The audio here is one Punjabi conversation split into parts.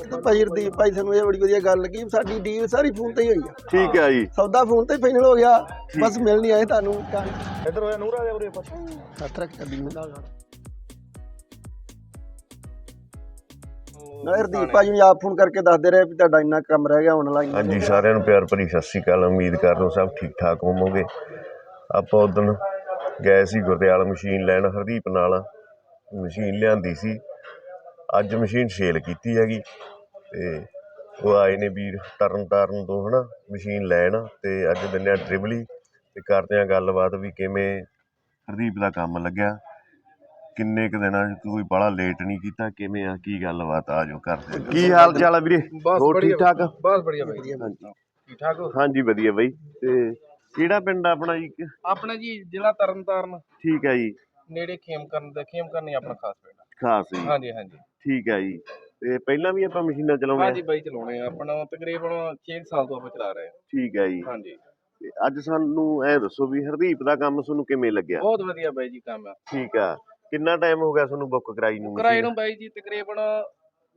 ਤੇ ਭਾਈ ਰਦੀਪ ਭਾਈ ਸਾਨੂੰ ਇਹ ਬੜੀ ਵਧੀਆ ਗੱਲ ਲੱਗੀ ਸਾਡੀ ਡੀਲ ਸਾਰੀ ਫੋਨ ਤੇ ਹੀ ਹੋਈ ਆ। ਠੀਕ ਹੈ ਜੀ। ਸੌਦਾ ਫੋਨ ਤੇ ਫਾਈਨਲ ਹੋ ਗਿਆ। ਬਸ ਮਿਲ ਨਹੀਂ ਆਏ ਤੁਹਾਨੂੰ। ਇੱਧਰ ਹੋਇਆ ਨੂਰ ਜਾ ਉਰੇ ਪਾਸ ਹੱਥ ਰੱਖ ਕੱਢੀ ਨੂੰ ਨਾ ਰਦੀਪ ਭਾਈ ਨੂੰ ਆਪ ਫੋਨ ਕਰਕੇ ਦੱਸਦੇ ਰਹੇ ਵੀ ਤੁਹਾਡਾ ਇੰਨਾ ਕੰਮ ਰਹਿ ਗਿਆ ਹੁਣ ਲਾਈਨ ਹਾਂਜੀ ਸਾਰਿਆਂ ਨੂੰ ਪਿਆਰ ਭਰੀ ਸਤਿ ਸ਼੍ਰੀ ਅਕਾਲ ਉਮੀਦ ਕਰਦਾ ਸਭ ਠੀਕ ਠਾਕ ਹੋਵੋਗੇ। ਆਪਾਂ ਉਦੋਂ ਗਏ ਸੀ ਗੁਰਦਿਆਲ ਮਸ਼ੀਨ ਲੈਣ ਹਰਦੀਪ ਨਾਲ ਮਸ਼ੀਨ ਲਿਆਂਦੀ ਸੀ। ਅੱਜ ਮਸ਼ੀਨ ਸੇਲ ਕੀਤੀ ਹੈਗੀ ਤੇ ਉਹ ਆਏ ਨੇ ਵੀਰ ਤਰਨ ਤਾਰਨ ਤੋਂ ਹਨਾ ਮਸ਼ੀਨ ਲੈਣ ਤੇ ਅੱਜ ਦਿੰਦੇ ਆ ਟ੍ਰਿਬਲੀ ਤੇ ਕਰਦੇ ਆ ਗੱਲਬਾਤ ਵੀ ਕਿਵੇਂ ਹਰਦੀਪ ਦਾ ਕੰਮ ਲੱਗਿਆ ਕਿੰਨੇ ਕੁ ਦਿਨਾਂ 'ਚ ਕੋਈ ਬੜਾ ਲੇਟ ਨਹੀਂ ਕੀਤਾ ਕਿਵੇਂ ਆ ਕੀ ਗੱਲਬਾਤ ਆ ਜੋ ਕਰਦੇ ਆ। ਕੀ ਹਾਲ ਚਾਲ ਆ ਵੀਰੇ? ਹੋਰ ਠੀਕ ਠਾਕ? ਬਸ ਬੜੀਆ ਬਾਈ। ਵਧੀਆ ਠੀਕ ਠਾਕ ਹੋ? ਹਾਂਜੀ ਵਧੀਆ ਬਾਈ। ਤੇ ਕਿਹੜਾ ਪਿੰਡ ਆ ਆਪਣਾ ਜੀ? ਆਪਣਾ ਜੀ ਜ਼ਿਲ੍ਹਾ ਤਰਨਤਾਰਨ ਠੀਕ ਹੈ ਜੀ। ਨੇੜੇ ਖੇਮਕਰਨ ਦਾ ਖੇਮਕਰਨ ਹੀ ਆਪਣਾ ਖਾਸ ਪਿੰਡ ਆ। ਖਾਸ ਜੀ। ਹਾਂਜੀ ਹਾਂਜੀ। ਠੀਕ ਹੈ ਜੀ। ਤੇ ਪਹਿਲਾਂ ਵੀ ਆਪਾਂ ਮਸ਼ੀਨਾਂ ਚਲਾਉਂਦੇ ਹਾਂਜੀ ਬਾਈ ਚਲਾਉਣੇ ਆ। ਆਪਣਾ ਤਕਰੀਬਨ 6 ਸਾਲ ਤੋਂ ਆਪਾਂ ਚਲਾ ਰਹੇ ਹਾਂ ਠੀਕ ਹੈ ਜੀ। ਹਾਂਜੀ। ਤੇ ਅੱਜ ਸਾਨੂੰ ਐ ਦੱਸੋ ਵੀ ਹਰਦੀਪ ਦਾ ਕੰਮ ਤੁਹਾਨੂੰ ਕਿਵੇਂ ਲੱਗਿਆ? ਬਹੁਤ ਵਧੀਆ ਬਾਈ ਜੀ ਕੰਮ ਆ। ਠੀਕ ਆ। ਕਿੰਨਾ ਟਾਈਮ ਹੋ ਗਿਆ ਤੁਹਾਨੂੰ ਬੁੱਕ ਕਰਾਈ ਨੂੰ ਕਿਰਾਏ ਨੂੰ ਬਾਈ ਜੀ ਤਕਰੀਬਨ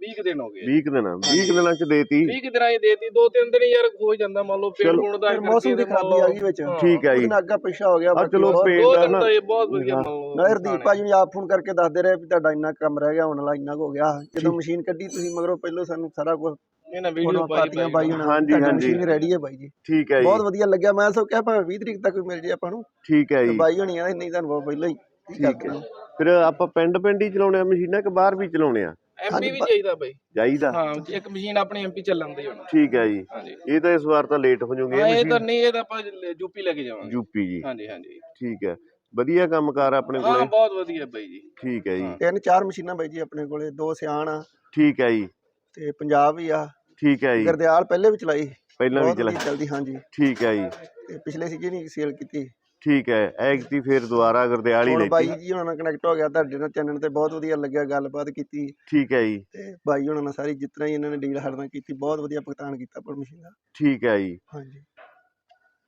20 ਕੁ ਦਿਨ ਹੋ ਗਏ। 20 ਕੁ ਦਿਨ 20 ਕੁ ਦਿਨਾਂ ਚ ਦੇਤੀ। 20 ਕੁ ਦਿਨਾਂ ਹੀ ਦੇਤੀ ਦੋ ਤਿੰਨ ਦਿਨ ਯਾਰ ਹੋ ਜਾਂਦਾ ਮੰਨ ਲਓ ਪੇੜ ਹੋਣ ਦਾ ਫਿਰ ਮੌਸਮ ਦੀ ਖਰਾਬੀ ਆ ਗਈ ਵਿੱਚ। ਠੀਕ ਹੈ ਜੀ। ਅੱਗਾ ਪਿੱਛਾ ਹੋ ਗਿਆ ਚਲੋ ਬਹੁਤ- ਪੇੜ ਦੋ ਨਾ ਇਹ ਬਹੁਤ ਵਧੀਆ ਮੰਨ ਲਓ ਨਾ ਰਦੀਪ ਭਾਈ ਨੂੰ ਆਪ ਫੋਨ ਕਰਕੇ ਦੱਸਦੇ ਰਹੇ ਵੀ ਤੁਹਾਡਾ ਇੰਨਾ ਕੰਮ ਰਹਿ ਗਿਆ ਹੁਣ ਲਾ ਇੰਨਾ ਹੋ ਗਿਆ। ਜਦੋਂ ਮਸ਼ੀਨ ਕੱਢੀ ਤੁਸੀਂ ਮਗਰੋਂ ਪਹਿਲਾਂ ਸਾਨੂੰ ਸਾਰਾ ਕੁਝ ਇਹਨਾਂ ਵੀਡੀਓ ਫੋਟੋ ਪਾਈ ਬਾਈ ਹਾਂਜੀ, ਹਾਂਜੀ। ਮਸ਼ੀਨ ਰੈਡੀ ਹੈ ਬਾਈ ਜੀ। ਠੀਕ ਹੈ ਜੀ। ਬਹੁਤ ਵਧੀਆ ਲੱਗਿਆ। ਮੈਂ ਸੋ ਕਿਹਾ ਭਾਵੇਂ 20 ਤਰੀਕ ਤੱਕ ਮਿਲ ਜੇ ਆਪਾਂ ਨੂੰ। ਠੀਕ ਹੈ ਜੀ। ਬਾਈ ਹੋਣੀ ਆ ਨਹੀਂ ਤੁਹਾਨੂੰ ਬਹੁਤ ਪਹਿਲਾਂ ਹੀ। ਠੀਕ ਹੈ ਫਿਰ ਆਪਾਂ ਪਿੰਡ ਪਿੰਡ ਹੀ ਚਲਾਉਣੇ ਆ ਮਸ਼ੀਨਾਂ ਕਿ ਬਾਹਰ ਵੀ ਚਲਾਉਣੇ ਆ? ਐਮਪੀ ਵੀ ਚਾਹੀਦਾ ਬਾਈ। ਜਾਈਦਾ ਹਾਂ ਇੱਕ ਮਸ਼ੀਨ ਆਪਣੀ ਐਮਪੀ ਚੱਲਣ ਦੀ ਹੁਣ। ਠੀਕ ਹੈ ਜੀ। ਹਾਂਜੀ। ਇਹ ਤਾਂ ਇਸ ਵਾਰ ਤਾਂ ਲੇਟ ਹੋ ਜਾਓਗੇ ਹਾਂ ਇਹ ਤਾਂ ਨਹੀਂ ਇਹ ਤਾਂ ਆਪਾਂ ਯੂਪੀ ਲੈ ਕੇ ਜਾਵਾਂਗੇ। ਯੂਪੀ ਜੀ। ਹਾਂਜੀ ਹਾਂਜੀ। ਠੀਕ ਹੈ। ਵਧੀਆ ਕੰਮਕਾਰ ਆਪਣੇ ਹਾਂ ਕੋਲੇ? ਬਹੁਤ ਵਧੀਆ ਬਾਈ ਜੀ। ਠੀਕ ਹੈ ਜੀ। ਤਿੰਨ ਚਾਰ ਮਸ਼ੀਨਾਂ ਬਾਈ ਜੀ ਆਪਣੇ ਕੋਲੇ ਦੋ ਸਿਆਣ ਆ। ਠੀਕ ਹੈ ਜੀ। ਤੇ ਪੰਜਾਬ ਵੀ ਆ। ਠੀਕ ਹੈ ਜੀ। ਗਰਦਿਆਲ ਪਹਿਲੇ ਵੀ ਚਲਾਈ। ਪਹਿਲਾਂ ਵੀ ਬਹੁਤ ਚਲਾ ਵਧੀਆ ਚੱਲਦੀ ਹਾਂਜੀ। ਠੀਕ ਹੈ ਜੀ। ਤੇ ਪਿਛਲੇ ਸੀਜ਼ਨ ਹੀ ਸੇਲ ਕੀਤੀ। ਠੀਕ ਹੈ ਐਗਤੀ ਫਿਰ ਦੁਬਾਰਾ ਗੁਰਦਿਆਲ ਹੁਣ ਬਾਈ ਲੈਤੀ ਜੀ ਹੁਣ ਕਨੈਕਟ ਹੋ ਗਿਆ ਤੁਹਾਡੇ ਨਾਲ ਚੈਨਲ ਤੇ ਬਹੁਤ ਵਧੀਆ ਲੱਗਿਆ ਗੱਲਬਾਤ ਕੀਤੀ। ਠੀਕ ਹੈ ਜੀ। ਤੇ ਬਾਈ ਹੁਣਾਂ ਨਾਲ ਸਾਰੀ ਤਰ੍ਹਾਂ ਹੀ ਇਹਨਾਂ ਨੇ ਡੀਲ ਸਾਡੇ ਨਾਲ ਕੀਤੀ ਬਹੁਤ ਵਧੀਆ ਭੁਗਤਾਨ ਕੀਤਾ ਪਰ ਮਸ਼ੀਨ ਦਾ। ਠੀਕ ਹੈ ਜੀ। ਹਾਂਜੀ।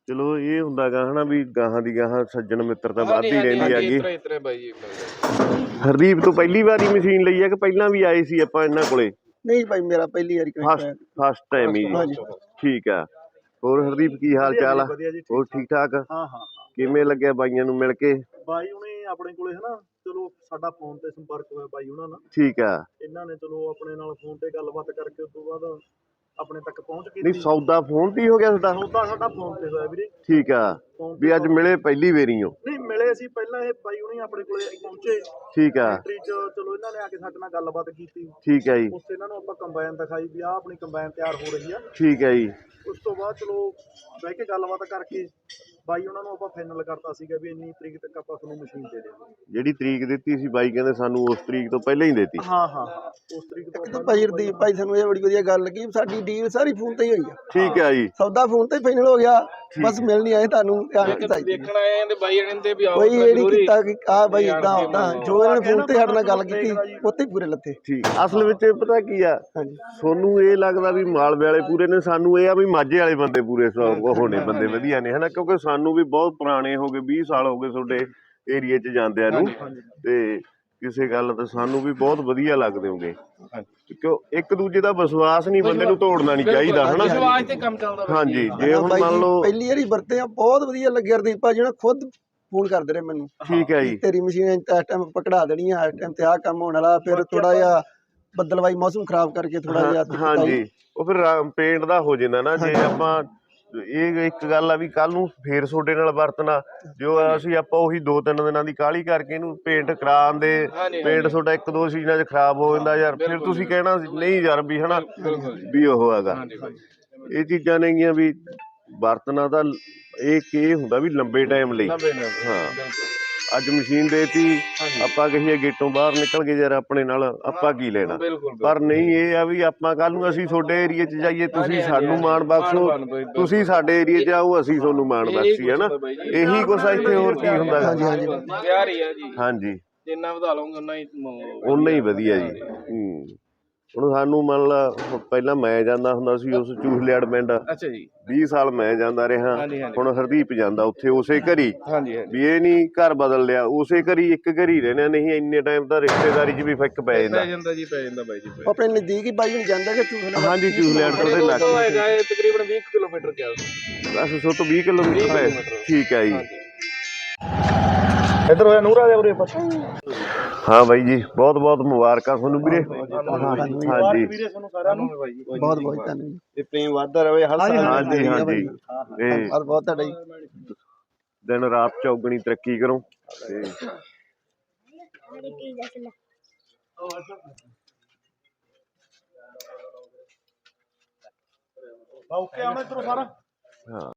ਚਲੋ ਇਹ ਹੁੰਦਾਗਾ ਹਨਾ ਵੀ ਗਾਹਾਂ ਦੀ ਗਾਹਾਂ ਸੱਜਣ ਮਿੱਤਰ ਤਾਂ ਵੱਧ ਹੀ ਰਹਿੰਦੀ ਹੈਗੀ। ਇਤਰੇ ਇਤਰੇ ਬਾਈ ਜੀ ਬਾਈ। ਹਰਦੀਪ ਤੋਂ ਪਹਿਲੀ ਵਾਰੀ ਮਸ਼ੀਨ ਲਈ ਹੈ ਕਿ ਪਹਿਲਾਂ ਵੀ ਆਏ ਸੀ ਆਪਾਂ ਇਹਨਾਂ ਕੋਲੇ? ਨਹੀਂ ਭਾਈ ਮੇਰਾ ਪਹਿਲੀ ਵਾਰੀ ਕਨੈਕਟ ਫਸਟ ਹੋਇਆ। ਫਸਟ ਟਾਈਮ ਹੀ। ਹਾਂਜੀ। ਠੀਕ ਆ ਹੋਰ ਹਰਦੀਪ ਕੀ ਹਾਲ ਚਾਲ ਆ? ਹੋਰ ਠੀਕ ਠਾਕ ਹਾਂ ਹਾਂ। ਕਿਵੇਂ ਲੱਗਿਆ ਬਾਈਆਂ ਨੂੰ ਮਿਲ ਕੇ? ਬਾਈ ਉਹਨੇ ਆਪਣੇ ਕੋਲੇ ਹਨਾ ਚਲੋ ਸਾਡਾ ਫੋਨ ਤੇ ਸੰਪਰਕ ਹੋਇਆ ਬਾਈ ਉਹਨਾਂ ਨਾਲ। ਠੀਕ ਆ। ਇਹਨਾਂ ਨੇ ਚਲੋ ਆਪਣੇ ਨਾਲ ਫੋਨ ਤੇ ਗੱਲਬਾਤ ਕਰਕੇ ਉਸ ਤੋਂ ਬਾਅਦ ਆਪਣੇ ਤੱਕ ਪਹੁੰਚ ਨਹੀਂ ਕੀਤੀ ਸੌਦਾ ਫੋਨ ਤੇ ਹੀ ਹੋ ਗਿਆ ਤੁਹਾਡਾ? ਸੌਦਾ ਸਾਡਾ ਫੋਨ ਤੇ ਹੋਇਆ ਵੀਰੇ। ਠੀਕ ਆ। ਵੀ ਅੱਜ ਮਿਲੇ ਪਹਿਲੀ ਵਾਰੀ ਹੋ ਨਹੀਂ ਮਿਲੇ ਸੀ ਪਹਿਲਾਂ ਇਹ ਬਾਈ ਉਹਨੇ ਆਪਣੇ ਕੋਲੇ ਪਹੁੰਚੇ। ਠੀਕ ਆ। ਚ ਚਲੋ ਇਹਨਾਂ ਨੇ ਆ ਕੇ ਸਾਡੇ ਨਾਲ ਗੱਲਬਾਤ ਕੀਤੀ। ਠੀਕ ਹੈ ਜੀ। ਉਸ ਤੇ ਇਹਨਾਂ ਨੂੰ ਆਪਾਂ ਕੰਬਾਈਨ ਦਿਖਾਈ ਵੀ ਆਹ ਆਪਣੀ ਕੰਬਾਈਨ ਤਿਆਰ ਹੋ ਰਹੀ ਆ। ਠੀਕ ਹੈ ਜੀ। ਉਸ ਤੋਂ ਬਾਅਦ ਚਲੋ ਬਹਿ ਕੇ ਗੱਲਬਾਤ ਕਰਕੇ ਬਾਈ ਉਹਨਾਂ ਨੂੰ ਆਪਾਂ ਫਾਈਨਲ ਕਰਤਾ ਸੀਗਾ ਵੀ ਇੰਨੀ ਤਰੀਕ ਤੱਕ ਆਪਾਂ ਤੁਹਾਨੂੰ ਮਸ਼ੀਨ ਦੇ ਦੇਵਾਂਗੇ। ਜਿਹੜੀ ਤਰੀਕ ਦਿੱਤੀ ਸੀ ਬਾਈ ਕਹਿੰਦੇ ਸਾਨੂੰ ਉਸ ਤਰੀਕ ਤੋਂ ਪਹਿਲਾਂ ਹੀ ਦਿੱਤੀ। ਹਾਂ ਹਾਂ। ਹਾਂ ਉਸ ਤਰੀਕ ਤੋਂ ਤੇ ਆਪਾਂ ਭਾਈ ਰਦੀਪ ਭਾਈ ਸਾਨੂੰ ਇਹ ਬੜੀ ਵਧੀਆ ਗੱਲ ਲੱਗੀ ਸਾਡੀ ਡੀਲ ਸਾਰੀ ਫੋਨ ਤੇ ਹੀ ਹੋਈ ਆ। ਠੀਕ ਹੈ ਜੀ। ਸੌਦਾ ਫੋਨ ਤੇ ਫਾਈਨਲ ਹੋ ਗਿਆ। ਬਸ ਮਿਲ ਨਹੀਂ ਆਏ ਤੁਹਾਨੂੰ ਧਿਆਨ ਇੱਕ ਚਾਹੀਦਾ। ਦੇਖਣ ਆਏ ਆਂ ਤੇ ਬਾਈ ਜਣੇ ਦੇ ਵੀ ਆਓ ਇਹ ਨਹੀਂ ਜ਼ਰੂਰੀ। ਕੀਤਾ ਕਿ ਆ ਬਾਈ ਇਦਾਂ ਕੀ ਮੰਨੋ। ਜੋ। ਇਹਨਾਂ ਨੇ ਫੋਨ ਤੇ ਸਾਡੇ ਨਾਲ ਗੱਲ ਕੀਤੀ ਉੱਥੇ ਹੀ ਪੂਰੇ ਲੱਥੇ। ਠੀਕ। ਅਸਲ ਵਿੱਚ ਪਤਾ ਕੀ ਆ? ਤੁਹਾਨੂੰ ਇਹ ਲੱਗਦਾ ਵੀ ਮਾਲਵੇ ਵਾਲੇ ਪੂਰੇ ਨੇ ਸਾਨੂੰ ਇਹ ਆ ਵੀ ਮਾਝੇ ਵਾਲੇ ਬੰਦੇ ਪੂਰੇ ਹੋਣੇ ਬੰਦੇ ਵਧੀਆ ਨੇ ਹਨਾ? ਕਿਉਂਕਿ ਸਾਨੂੰ ਵੀ ਬਹੁਤ ਪੁਰਾਣੇ ਹੋ ਗਏ 20 ਸਾਲ ਹੋ ਗਏ ਤੁਹਾਡੇ ਏਰੀਏ 'ਚ ਜਾਂਦਿਆਂ ਨੂੰ। ਤੇ ਕਿਸੇ ਗੱਲ ਤੇ ਸਾਨੂੰ ਵੀ ਬਹੁਤ ਵਧੀਆ ਲੱਗਦੇ ਹੋਗੇ। ਕਿਉਂ? ਇੱਕ ਦੂਜੇ ਦਾ ਵਿਸ਼ਵਾਸ ਨਹੀਂ ਬੰਦੇ ਨੂੰ ਤੋੜਨਾ ਨਹੀਂ ਚਾਹੀਦਾ ਹਨਾ? ਵਿਸ਼ਵਾਸ ਤੇ ਕੰਮ ਚੱਲਦਾ ਹਾਂਜੀ ਜੇ ਹੁਣ ਮੰਨ ਲਓ ਪਹਿਲੀ ਵਾਰੀ ਵਰਤੇ ਆ ਬਹੁਤ ਵਧੀਆ ਲੱਗਿਆ ਰਦੀਪ ਭਾਜੀ ਨੇ ਖੁਦ ਫੋਨ ਕਰਦੇ ਰਹੇ ਮੈਨੂੰ। ਠੀਕ ਹੈ ਜੀ। ਤੇਰੀ ਮਸ਼ੀਨ ਇਸ ਟਾਈਮ ਪਕੜਾ ਦੇਣੀ ਆ ਇਸ ਟਾਈਮ ਤੇ ਆ ਕੰਮ ਹੋਣ ਵਾਲਾ ਫਿਰ ਥੋੜਾ ਜਿਹਾ ਬੱਦਲਵਾਈ ਮੌਸਮ ਖਰਾਬ ਕਰਕੇ ਥੋੜਾ ਜਿਹਾ ਹਾਂਜੀ। ਉਹ ਫਿਰ ਪੇਂਟ ਦਾ ਹੋ ਜਾਂਦਾ ਨਾ ਜੇ ਆਪਾਂ ਇਹ ਇੱਕ ਗੱਲ ਆ ਵੀ ਕੱਲ ਨੂੰ ਫੇਰ ਤੁਹਾਡੇ ਨਾਲ ਵਰਤਣਾ। ਜੋ ਅਸੀਂ ਆਪਾਂ ਉਹੀ ਦੋ ਤਿੰਨ ਦਿਨਾਂ ਦੀ ਕਾਲੀ ਕਰਕੇ ਇਹਨੂੰ ਪੇਂਟ ਕਰਾਉਂਦੇ ਪੇਂਟ ਤੁਹਾਡਾ ਇੱਕ ਦੋ ਸੀਜ਼ਨਾਂ 'ਚ ਖਰਾਬ ਹੋ ਜਾਂਦਾ ਯਾਰ। ਫਿਰ ਤੁਸੀਂ ਕਹਿਣਾ ਨਹੀਂ ਯਾਰ ਵੀ ਹਨਾ ਵੀ ਉਹ ਹੈਗਾ। ਇਹ ਚੀਜ਼ਾਂ ਨੇਗੀਆਂ ਵੀ ਵਰਤਣਾ ਤਾਂ ਇਹ ਕੀ ਹੁੰਦਾ ਵੀ ਲੰਬੇ ਟਾਈਮ ਲਈ। ਹਾਂ। ਅੱਜ ਮਸ਼ੀਨ ਦੇਤੀ ਆਪਾਂ ਕਹੀਏ ਗੇਟੋਂ ਬਾਹਰ ਨਿਕਲ ਗਏ ਯਾਰ ਆਪਣੇ ਨਾਲ ਆਪਾਂ ਕੀ ਲੈਣਾ? ਪਰ ਨਹੀਂ ਇਹ ਆ ਵੀ ਆਪਾਂ ਕੱਲ ਨੂੰ ਅਸੀਂ ਤੁਹਾਡੇ ਏਰੀਏ 'ਚ ਜਾਈਏ ਤੁਸੀਂ ਸਾਨੂੰ ਮਾਣ ਬਖਸ਼ੋ। ਤੁਸੀਂ ਸਾਡੇ ਏਰੀਏ 'ਚ ਆਓ ਅਸੀਂ ਤੁਹਾਨੂੰ ਮਾਣ ਬਖਸ਼ੀ ਹੈ ਨਾ। ਇਹੀ ਕੁਛ ਆ ਇੱਥੇ ਹੋਰ ਕੀ ਹੁੰਦਾ? ਹਾਂਜੀ, ਹਾਂਜੀ। ਪਿਆਰ ਹੀ ਆ ਜੀ। ਹਾਂਜੀ। ਜਿੰਨਾ ਵਧਾ ਲਓਗੇ ਉਨਾ ਹੀ ਉਨਾ ਹੀ ਵਧੀਆ ਜੀ। ਹੂੰ। ਹੁਣ ਸਾਨੂੰ ਮੰਨ ਲਾ ਪਹਿਲਾਂ ਮੈਂ ਜਾਂਦਾ ਹੁੰਦਾ ਸੀ ਉਸ ਚੂਹਲਿਆੜ ਪਿੰਡ ਅੱਛਾ ਜੀ। 20 ਸਾਲ ਮੈਂ ਜਾਂਦਾ ਰਿਹਾ। ਹਾਂਜੀ, ਹਾਂਜੀ। ਹੁਣ ਹਰਦੀਪ ਜਾਂਦਾ ਉੱਥੇ ਉਸੇ ਘਰੀ। ਹਾਂਜੀ ਹਾਂਜੀ। ਵੀ ਇਹ ਨਹੀਂ ਘਰ ਬਦਲ ਲਿਆ ਉਸੇ ਘਰੀ ਇੱਕ ਘਰੀ ਰਹਿਣਾ ਨਹੀਂ ਇੰਨੇ ਟਾਈਮ ਤਾਂ ਰਿਸ਼ਤੇਦਾਰੀ 'ਚ ਵੀ ਫੱਕ ਪੈ ਜਾਂਦਾ ਪੈ ਜਾਂਦਾ। ਜੀ ਪੈ ਜਾਂਦਾ ਬਾਈ ਜੀ ਪੈ ਉਹ ਆਪਣੇ ਨਜ਼ਦੀਕ ਹੀ ਬਾਈ ਹੁਣ ਜਾਂਦਾ ਕਿ ਚੂਹਲੇ ਹਾਂਜੀ ਚੂਹਲਿਆੜ ਤੋਂ ਦੇ ਲੱਗ ਹੈਗਾ ਇਹ ਤਕਰੀਬਨ 20 ਕਿਲੋਮੀਟਰ ਕਿਆ? ਬਸ ਸੋ ਤੋਂ 20 ਕਿਲੋਮੀਟਰ ਹੈ। ਠੀਕ ਹੈ ਜੀ। ਇੱਧਰ ਹੋਇਆ ਨੂਰਾ ਦੇ ਉਰੇ ਆਪਾਂ ਹਾਂ ਬਾਈ ਜੀ ਬਹੁਤ ਬਹੁਤ ਮੁਬਾਰਕਾਂ ਤੁਹਾਨੂੰ ਵੀਰੇ। ਹਾਂਜੀ ਵੀਰੇ ਤੁਹਾਨੂੰ ਸਾਰਿਆਂ ਨੂੰ। ਬਾਈ ਜੀ ਬਹੁਤ ਬਹੁਤ ਧੰਨਵਾਦ। ਇਹ ਪ੍ਰੇਮ ਵਾਧਾ ਰਵੇ ਹਰ ਸਾਲ। ਹਾਂਜੀ ਹਾਂਜੀ। ਧੰਨਵਾਦ ਬਹੁਤ ਤੁਹਾਡਾ ਜੀ। ਦਿਨ ਰਾਤ ਚੌਗਣੀ ਤਰੱਕੀ ਕਰੋ। ਤੇ ਓਕੇ ਇੱਧਰੋਂ ਸਾਰਾ? ਹਾਂ।